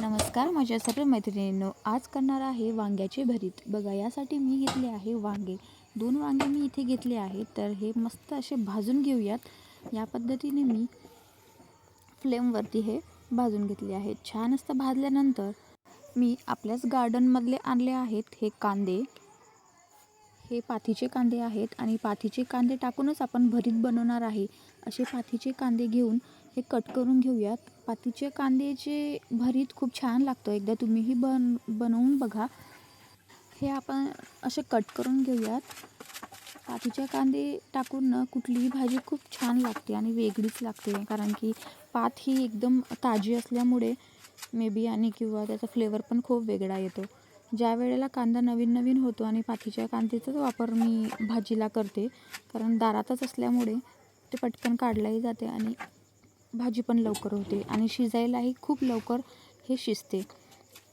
नमस्कार माझ्या सर्व मैत्रिणींनो आज करणार आहे वांग्याचे भरीत. बघा यासाठी मी घेतले आहे वांगे. दोन वांगे मी इथे घेतले आहेत तर हे मस्त असे भाजून घेऊयात. या पद्धतीने मी फ्लेमवरती हे भाजून घेतले आहेत छान असतं भाजल्यानंतर मी आपल्याच गार्डनमधले आणले आहेत हे कांदे. हे पाथीचे कांदे आहेत आणि पाथीचे कांदे टाकूनच आपण भरीत बनवणार आहे. असे पाथीचे कांदे घेऊन हे कट करून घेऊयात. पातीचे कांद्याचे भरीत खूप छान लागतं. एकदा तुम्हीही बन बनवून बघा. हे आपण असे कट करून घेऊयात. पातीच्या कांदे टाकून ना कुठलीही भाजी खूप छान लागते आणि वेगळीच लागते. कारण की पात ही एकदम ताजी असल्यामुळे मे बी आणि किंवा त्याचा फ्लेवर पण खूप वेगळा येतो. ज्या वेळेला कांदा नवीन नवीन होतो आणि पातीच्या कांद्याचाच वापर मी भाजीला करते. कारण दारातच असल्यामुळे ते पटकन काढलाही जाते आणि भाजी पण लवकर होते आणि शिजायलाही खूप लवकर हे शिजते.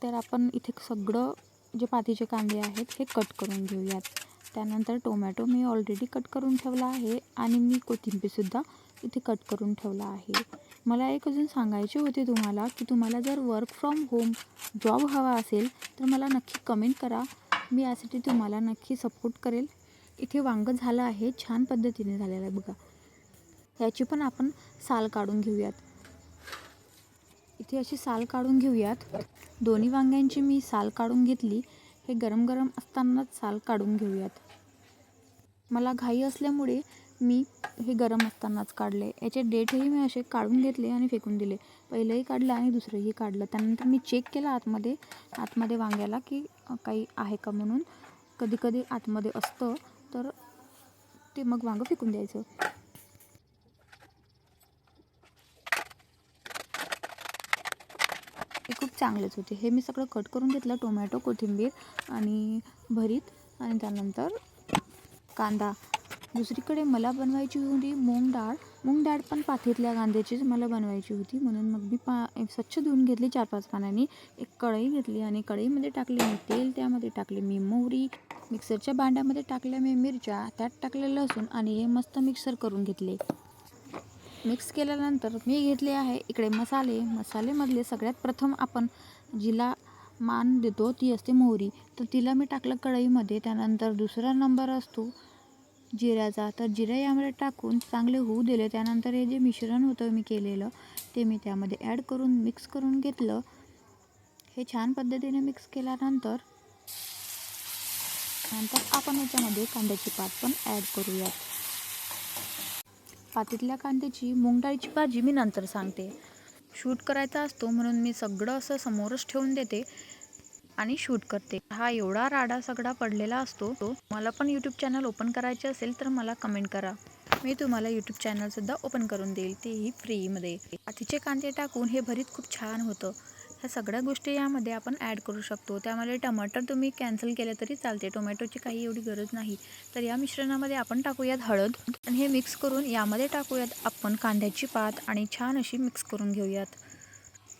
तर आपण इथे सगळं जे पातीचे कांदे आहेत हे कट करून घेऊयात. त्यानंतर टोमॅटो मी ऑलरेडी कट करून ठेवला आहे आणि मी कोथिंबीरसुद्धा इथे कट करून ठेवला आहे. मला एक अजून सांगायचे होते तुम्हाला की तुम्हाला जर वर्क फ्रॉम होम जॉब हवा असेल तर मला नक्की कमेंट करा. मी यासाठी तुम्हाला नक्की सपोर्ट करेल. इथे वांगं झालं आहे छान पद्धतीने झालेलं आहे बघा. याची पण आपण साल काढून घेऊयात. इथे अशी साल काढून घेऊयात. दोन्ही वांग्यांची मी साल काढून घेतली. हे गरम गरम असतानाच साल काढून घेऊयात. मला घाई असल्यामुळे मी हे गरम असतानाच काढले. याचे डेटही मी असे काढून घेतले आणि फेकून दिले. पहिलंही काढलं आणि दुसरंही काढलं. त्यानंतर मी चेक केलं आतमध्ये आतमध्ये वांग्याला की काही आहे का म्हणून. कधी कधी आतमध्ये असतं तर ते मग वांगं फेकून द्यायचं हे खूप चांगलेच होते. हे मी सगळं कट करून घेतलं टोमॅटो कोथिंबीर आणि भरीत आणि त्यानंतर कांदा. दुसरीकडे मला बनवायची होती मूग डाळ. मूग डाळ पण पाथीतल्या कांद्याचीच मला बनवायची होती. म्हणून मग मी पा स्वच्छ धुवून घेतली चार पाच पाण्याने एक कढई घेतली आणि कढईमध्ये टाकले मी तेल त्यामध्ये टाकले मी मोहरी. मिक्सरच्या भांड्यामध्ये टाकल्या मी मिरच्या. त्यात टाकले लसूण आणि हे मस्त मिक्सर करून घेतले. मिक्स केल्यानंतर मी घेतले आहे इकडे मसाले. मसालेमधले सगळ्यात प्रथम आपण जिला मान देतो ती असते मोहरी. तर तिला मी टाकलं कढईमध्ये. त्यानंतर दुसरा नंबर असतो जिऱ्याचा. तर जिऱ्या यामध्ये टाकून चांगले होऊ दिले. त्यानंतर हे जे मिश्रण होतं मी केलेलं ते मी त्यामध्ये ॲड करून मिक्स करून घेतलं. हे छान पद्धतीने मिक्स केल्यानंतर नंतर आपण याच्यामध्ये कांद्याची पात पण ॲड करूयात. पातीतल्या कांद्याची मुंगडाळीची भाजी मी नंतर सांगते. शूट करायचा असतो म्हणून मी सगळं असं समोरच ठेवून देते आणि शूट करते. हा एवढा राडा सगळा पडलेला असतो तो मला पण यूट्यूब चॅनल ओपन करायचे असेल तर मला कमेंट करा. मी तुम्हाला यूट्यूब चॅनलसुद्धा ओपन करून देईल तेही फ्रीमध्ये पातीचे कांदे टाकून हे भरीत खूप छान होतं. ह्या सगळ्या गोष्टी यामध्ये आपण ॲड करू शकतो. त्यामध्ये टमाटर तुम्ही कॅन्सल केलं तरी चालते. टोमॅटोची काही एवढी गरज नाही. तर या मिश्रणामध्ये आपण टाकूयात हळद आणि हे मिक्स करून यामध्ये टाकूयात आपण कांद्याची पात आणि छान अशी मिक्स करून घेऊयात.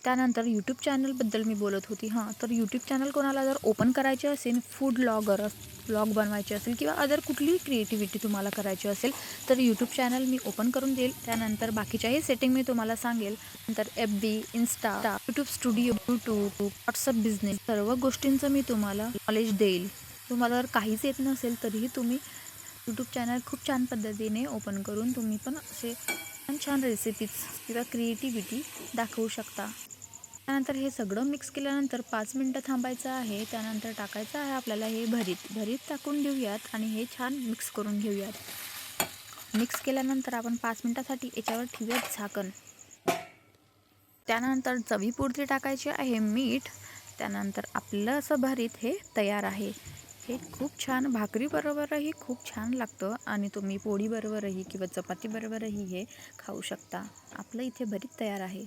त्यानंतर यूट्यूब चॅनलबद्दल मी बोलत होती. हां तर यूट्यूब चॅनल कोणाला जर ओपन करायचे असेल फूड ब्लॉगर ब्लॉग बनवायचे असेल किंवा अदर कुठलीही क्रिएटिव्हिटी तुम्हाला करायची असेल तर यूट्यूब चॅनल मी ओपन करून देईल. त्यानंतर बाकीच्याही सेटिंग मी तुम्हाला सांगेल. नंतर F B insta YouTube studio YouTube WhatsApp business सर्व गोष्टींचं मी तुम्हाला नॉलेज देईल. तुम्हाला जर काहीच येत नसेल तरीही तुम्ही यूट्यूब चॅनल खूप छान पद्धतीने ओपन करून तुम्ही पण असे छान छान रेसिपीज किंवा क्रिएटिव्हिटी दाखवू शकता. त्यानंतर हे सगळं मिक्स केल्यानंतर पाच मिनटं थांबायचं आहे. त्यानंतर टाकायचं आहे आपल्याला हे भरीत. भरीत टाकून घेऊयात आणि हे छान मिक्स करून घेऊयात. मिक्स केल्यानंतर आपण पाच मिनटासाठी याच्यावर ठेवूयात झाकण. त्यानंतर चवीपुरती टाकायचे आहे मीठ. त्यानंतर आपलं असं भरीत हे तयार आहे. हे खूप छान. भाकरीबरोबरही खूप छान लागतं आणि तुम्ही पोळीबरोबरही किंवा चपातीबरोबरही हे खाऊ शकता. आपलं इथे भरीत तयार आहे.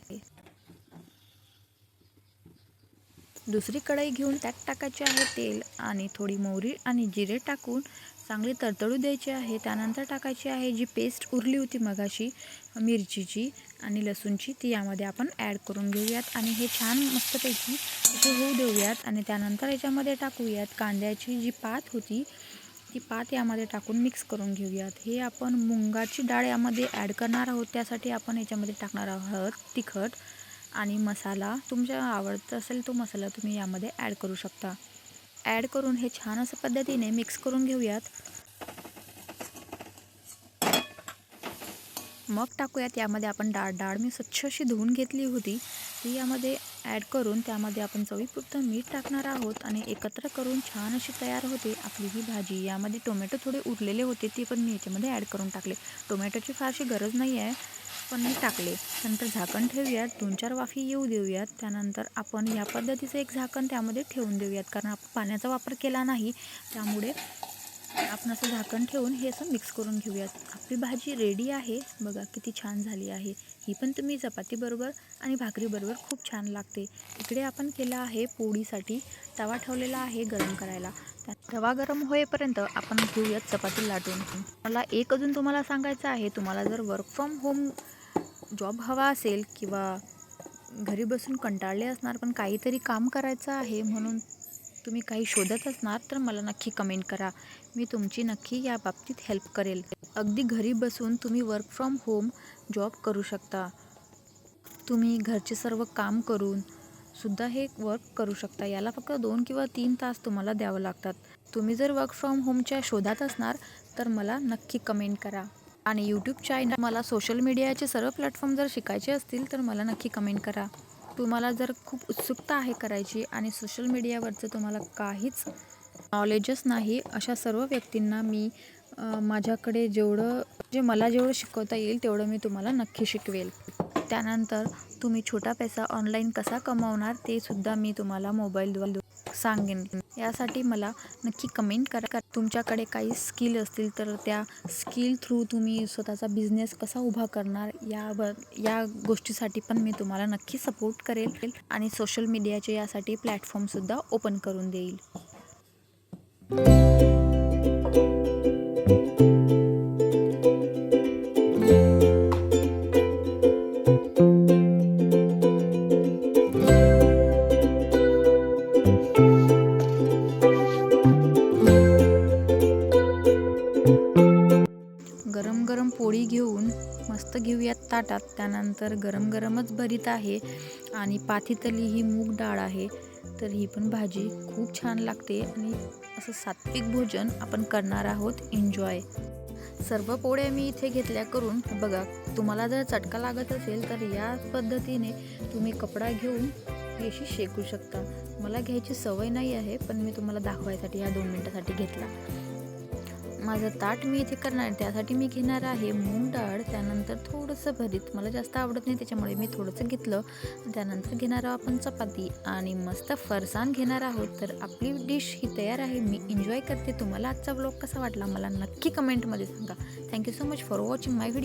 दुसरी कढई घेऊन त्यात टाकायचे आहे तेल आणि थोडी मोहरी आणि जिरे टाकून चांगली तडतडू द्यायची आहे. त्यानंतर टाकायची आहे जी पेस्ट उरली होती मगाशी मिरचीची आणि लसूणची ती यामध्ये आपण ॲड करून घेऊयात. आणि हे छान मस्तपैकी इथे होऊ देऊयात. आणि त्यानंतर याच्यामध्ये टाकूयात कांद्याची जी पात होती ती पात यामध्ये टाकून मिक्स करून घेऊयात. हे आपण मुंगाची डाळ यामध्ये ॲड करणार आहोत. त्यासाठी आपण याच्यामध्ये टाकणार आहोत तिखट. आणि मसाला तुमच्या आवडतं असेल तो मसाला तुम्ही यामध्ये ॲड करू शकता. ॲड करून हे छान असं पद्धतीने मिक्स करून घेऊयात. मग टाकूयात यामध्ये आपण डाळ डाळ मी स्वच्छ अशी धुवून घेतली होती. ती यामध्ये ॲड करून त्यामध्ये आपण चवीपुरतं मीठ टाकणार आहोत आणि एकत्र करून छान अशी तयार होते आपली ही भाजी. यामध्ये टोमॅटो थोडे उरलेले होते ते पण मी याच्यामध्ये ॲड करून टाकले. टोमॅटोची फारशी गरज नाही आहे पण मी टाकले. नंतर झाकण ठेवूयात. दोन चार वाफी येऊ देऊयात. त्यानंतर आपण या पद्धतीचं एक झाकण त्यामध्ये ठेवून देऊयात. कारण आपण पाण्याचा वापर केला नाही त्यामुळे आपण असं झाकण ठेवून हे असं मिक्स करून घेऊयात. आपली भाजी रेडी आहे. बघा किती छान झाली आहे. ही पण तुम्ही चपातीबरोबर आणि भाकरीबरोबर खूप छान लागते. इकडे आपण केलं आहे पोळीसाठी तवा ठेवलेला आहे गरम करायला. तवा गरम होईपर्यंत आपण घेऊयात चपाती लाटून. मला एक अजून तुम्हाला सांगायचं आहे. तुम्हाला जर वर्क फ्रॉम होम जॉब हवा असेल किंवा घरी बसून कंटाळले असणार पण काहीतरी काम करायचं आहे म्हणून तुम्ही काही शोधत असणार तर मला नक्की कमेंट करा. मी तुमची नक्की या बाबतीत हेल्प करेल. अगदी घरी बसून तुम्ही वर्क फ्रॉम होम जॉब करू शकता. तुम्ही घरचे सर्व काम करून सुद्धा हे वर्क करू शकता. याला फक्त दोन किंवा तीन तास तुम्हाला द्यावं लागतात. तुम्ही जर वर्क फ्रॉम होमच्या शोधात असणार तर मला नक्की कमेंट करा. आणि यूट्यूब चॅनल मला सोशल मीडियाचे सर्व प्लॅटफॉर्म जर शिकायचे असतील तर मला नक्की कमेंट करा. तुम्हाला जर खूप उत्सुकता आहे करायची आणि सोशल मीडियावरचं तुम्हाला काहीच नॉलेजच नाही अशा सर्व व्यक्तींना मी माझ्याकडे जेवढं जे मला जेवढं शिकवता येईल तेवढं मी तुम्हाला नक्की शिकवेल. त्यानंतर तुम्ही छोटा पैसा ऑनलाईन कसा कमावणार ते सुद्धा मी तुम्हाला मोबाईलद्वारे सांगेन. यासाठी मला नक्की कमेंट करा. का तुमच्याकडे काही स्किल असतील तर त्या स्किल थ्रू तुम्ही स्वतःचा बिझनेस कसा उभा करणार यावर या गोष्टीसाठी पण मी तुम्हाला नक्की सपोर्ट करेल आणि सोशल मीडियाचे यासाठी प्लॅटफॉर्मसुद्धा ओपन करून देईल. पोळी घेऊन मस्त घेऊयात ताटात. त्यानंतर गरम गरमच भरीत आहे आणि पाथीतली ही मूग डाळ आहे. तर ही पण भाजी खूप छान लागते आणि असं सात्विक भोजन आपण करणार आहोत. एन्जॉय सर्व पोळ्या मी इथे घेतल्या करून बघा तुम्हाला जर चटका लागत असेल तर या पद्धतीने तुम्ही कपडा घेऊन ही अशी शेकू शकता. मला घ्यायची सवय नाही आहे पण मी तुम्हाला दाखवायसाठी ह्या दोन मिनटासाठी घेतला. माझं ताट मी इथे करणार आहे. त्यासाठी मी घेणार आहे मूग डाळ. त्यानंतर थोडंसं भरीत. मला जास्त आवडत नाही त्याच्यामुळे मी थोडंसं घेतलं. त्यानंतर घेणार आहोत आपण चपाती आणि मस्त फरसाण घेणार आहोत. तर आपली डिश ही तयार आहे. मी एन्जॉय करते. तुम्हाला आजचा ब्लॉग कसा वाटला मला नक्की कमेंटमध्ये सांगा. Thank you so much for watching my video